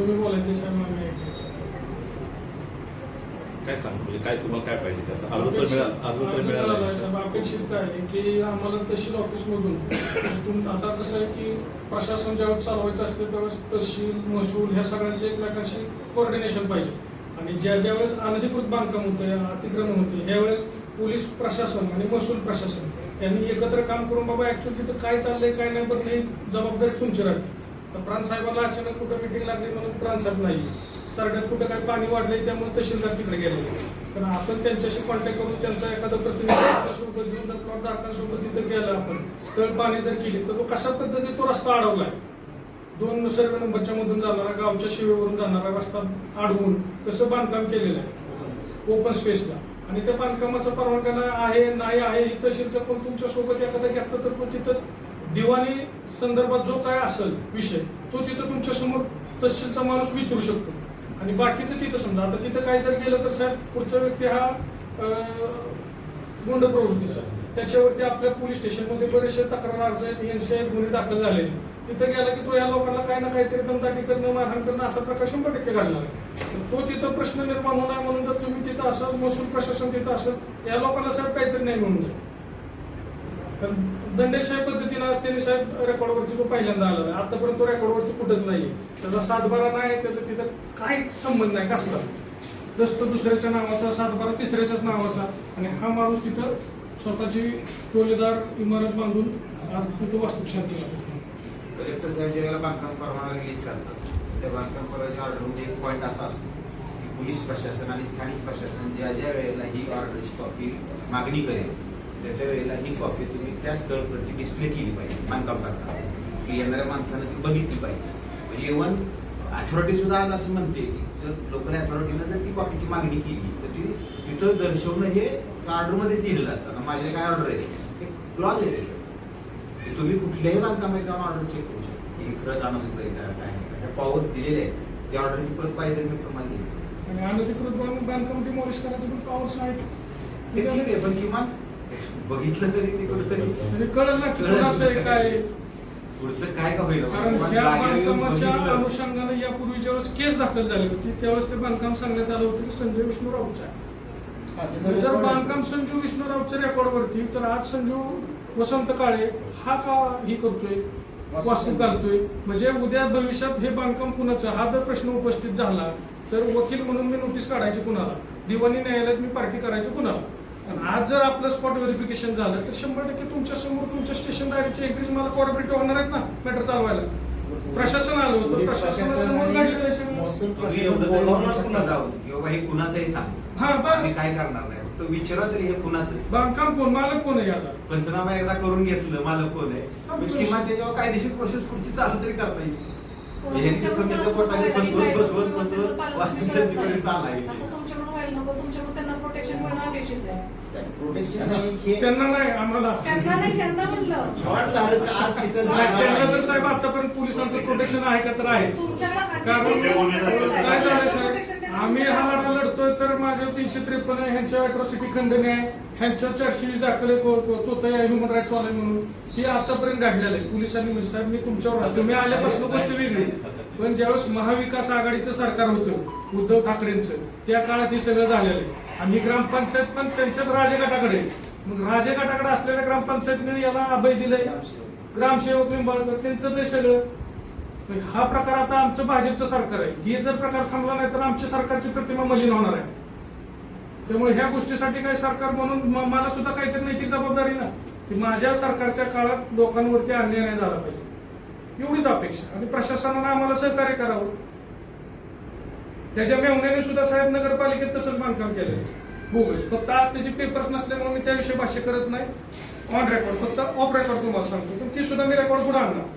तुम्ही बोलायचे? काय सांग म्हणजे काय तुम्हाला काय पाहिजे त्याचा अर्ज तर मिळाला अर्ज तर अर्ज मिळाला मिळाला आहे साहेब. अपेक्षित काय आहे की आम्हाला तहसील ऑफिसमधून आता कसं आहे की प्रशासन ज्यावेळेस चालवायचं असते त्यावेळेस तहसील महसूल ह्या सगळ्यांचे एकमेकांशी कोऑर्डिनेशन पाहिजे आणि ज्या ज्या वेळेस अनधिकृत बांधकाम होते अतिक्रमण होते त्यावेळेस पोलीस प्रशासन आणि महसूल प्रशासन यांनी एकत्र काम करून बाबा ऍक्च्युअली तिथं काय चाललंय काय नाही बघ नाही जबाबदारी तुमची राहते तर प्राण अचानक कुठं मिटिंग लागली म्हणून प्राण साहेब नाही. सरड्यात कुठं काय पाणी वाढलंय त्यामुळे तहसीलदार तिकडे गेले तर आपण त्यांच्याशी कॉन्टॅक्ट करून त्यांचा एखादा प्रतिनिधी आपल्यासोबत घेऊन जर तिथं गेला आपण. स्थळ पाणी जर केली तर तो कशा पद्धतीने तो रस्ता अडवलाय? दोन सर्वे नंबरच्या मधून जाणारा गावच्या शिवेवरून जाणारा रस्ता अडवून कसं बांधकाम केलेलं आहे? ओपन स्पेसला आणि त्या बांधकामाचा परवानगा आहे नाही आहे तहसीलचं पण तुमच्यासोबत एखादा घेतलं तर तो तिथं दिवाणी संदर्भात जो काय असेल विषय तो तिथं तुमच्यासमोर तहसीलचा माणूस विचारू शकतो. आणि बाकीचं तिथं समजा आता तिथं काय जर गेलं तर साहेब पुढचा व्यक्ती हा गुंड प्रवृत्तीचा. त्याच्यावरती आपल्या पोलीस स्टेशनमध्ये बरेचसे तक्रार अर्ज आहेत एनसी गुन्हे दाखल झालेले तिथं गेला की तो या लोकांना काही ना काहीतरी दमदाटी करणं मारहाण करणं असा प्रकार शंभर टक्के घडणार तो तिथं प्रश्न निर्माण होणार म्हणून जर तुम्ही तिथं असाल महसूल प्रशासन तिथं असेल या लोकांना साहेब काहीतरी नाही म्हणून जाईल. दंडेशाही पद्धतीनं आज त्यांनी साहेब रेकॉर्डवरती जो पहिल्यांदा आला नाही. आतापर्यंत तो रेकॉर्डवरती कुठंच नाही त्याचा सातबारा नाही त्याचा तिथं काहीच संबंध नाही. कसला? दस्त दुसऱ्याच्या नावाचा सातबारा तिसऱ्याच्याच नावाचा. आणि हा माणूस तिथं स्वतःची टोलेदार इमारत बांधून तिथं वास्तुशांती करतो. कलेक्टर साहेब ज्यावेळेला बांधकाम परवाना रिलीज करतात त्या बांधकाम परवान्याच्या ऑर्डरमध्ये म्हणजे एक पॉईंट असा असतो की पोलीस प्रशासन आणि स्थानिक प्रशासन ज्या ज्या वेळेला ही ऑर्डरची कॉपी मागणी करेल त्या त्या वेळेला ही कॉपी तुम्ही त्या स्थळप्रती डिस्प्ले केली पाहिजे बांधकाम करताना. की येणाऱ्या माणसानं ती बघितली पाहिजे. म्हणजे इव्हन अथॉरिटी सुद्धा आज असं म्हणते की जर लोकल अथॉरिटीनं जर ती कॉपीची मागणी केली तर ती तिथं दर्शवणं हे ऑर्डरमध्येच दिलेलं असतं. माझे काय ऑर्डर आहे? ते क्लॉज आहे की तुम्ही कुठल्याही बांधकामाची जाऊन ऑर्डर चेक करू शकता. की खरंच काय काय आहे का? ह्या पॉवर दिलेले आहे त्या ऑर्डरची परत पाहिजे मी तुम्हाला दिली. आणि अनधिकृत बांध- बांधकाम डिमॉलिश करायचे पण पॉवर्स ते ठीक नाही आहे पण किमान बघितलं तरी ते कुठंतरी. म्हणजे कळलं ना की कोणाचं आहे काय आहे. पुढचं काय का होईल कारण या बांधकामाच्या. अनुषंगाने यापूर्वी ज्यावेळेस केस दाखल झाली होती त्यावेळेस ते बांधकाम सांगण्यात आलं होतं की संजय विष्णू राऊतचं आहे जर बांधकाम संजू विष्णू राऊतच्या रेकॉर्डवरती तर आज संजू वसंत काळे हा का ही करतोय? वास्तू घालतोय? म्हणजे उद्या भविष्यात हे बांधकाम कुणाचं? हा जर प्रश्न उपस्थित झाला तर वकील म्हणून मी नोटीस काढायची कुणाला? दिवाणी न्यायालयात मी पार्टी करायची कुणाला? आज जर आपलं स्पॉट व्हेरिफिकेशन झालं तर शंभर टक्के तुमच्यासमोर तुमच्या स्टेशन डायरेक्टची एंट्रीज मला कॉर्पोरेटिव्ह होणार आहेत ना मॅटर चालवायला. प्रशासन आलं होतं प्रशासनासमोर घडलेलं आहे हे हा बस. काय करणार नाही. फक्त विचारा तरी हे कुणाचं आहे. बांधकाम कोण? मालक कोण आहे याचा पंचनामा एकदा करून घेतलं मालक कोण आहे? किमान त्याच्यावर कायदेशीर प्रोसेस पुढची चालू तरी करता येईल. हो, तुमच्याकडून कमी फसवत फसवत फसवत करत व्हायला नको तुमच्याकडून त्यांना प्रोटेक्शन मिळणं अपेक्षित आहे. प्रोटेक्शन आहे हे त्यांना नाही आम्हाला. त्यांना नाही त्यांना म्हणलं. फ्रॉड झालं तर आज तिथं नाही, त्यांना जाणार जर साहेब आतापर्यंत पोलिसांचं प्रोटेक्शन आहे का तर आहे. तुमच्याकडे कारण काय झालं प्रोटेक्शन साहेब? देणं आम्ही हा. लढा लढतोय तर माझ्या तीनशे त्रेपन्न आहे ह्यांच्या अट्रॉसिटी खंडणी आहे. ह्यांच्या चारशे वीस दाखल आहे ह्युमन राईट्स वाले म्हणून. हे आतापर्यंत घडलेलं आहे. पोलिसांनी म्हणजे साहेब मी तुमच्यावर तुम्ही आल्यापासून गोष्ट वेगळी पण ज्यावेळेस महाविकास आघाडीचं सरकार होतं उद्धव ठाकरेंचं त्या काळात हे सगळं झालेलं आहे. आणि ग्रामपंचायत पण त्यांच्यात राजगटाकडे मग राजगटाकडे असलेल्या ग्रामपंचायतीने याला अभय दिलंय. ग्रामसेवक निंबाळकर त्यांचं ते सगळं. हा प्रकार आता आमचं भाजपचं सरकार आहे. हे जर प्रकार थांबला नाही तर आमच्या सरकारची प्रतिमा मलिन होणार आहे. त्यामुळे ह्या गोष्टीसाठी काय सरकार म्हणून मला सुद्धा काहीतरी नैतिक जबाबदारी ना. की माझ्या सरकारच्या काळात लोकांवरती अन्याय नाही झाला पाहिजे. एवढीच अपेक्षा. आणि प्रशासनानं आम्हाला सहकार्य करावं. त्याच्या मेहुण्याने सुद्धा साहेब नगरपालिकेत तसंच बांधकाम केलं बोगस. फक्त आज त्याचे पेपर्स नसल्यामुळे मी त्याविषयी भाष्य करत नाही. ऑन रेकॉर्ड फक्त ऑफ रेकॉर्ड तुम्हाला सांगतो. पण ती सुद्धा मी रेकॉर्ड पुढे आणणार.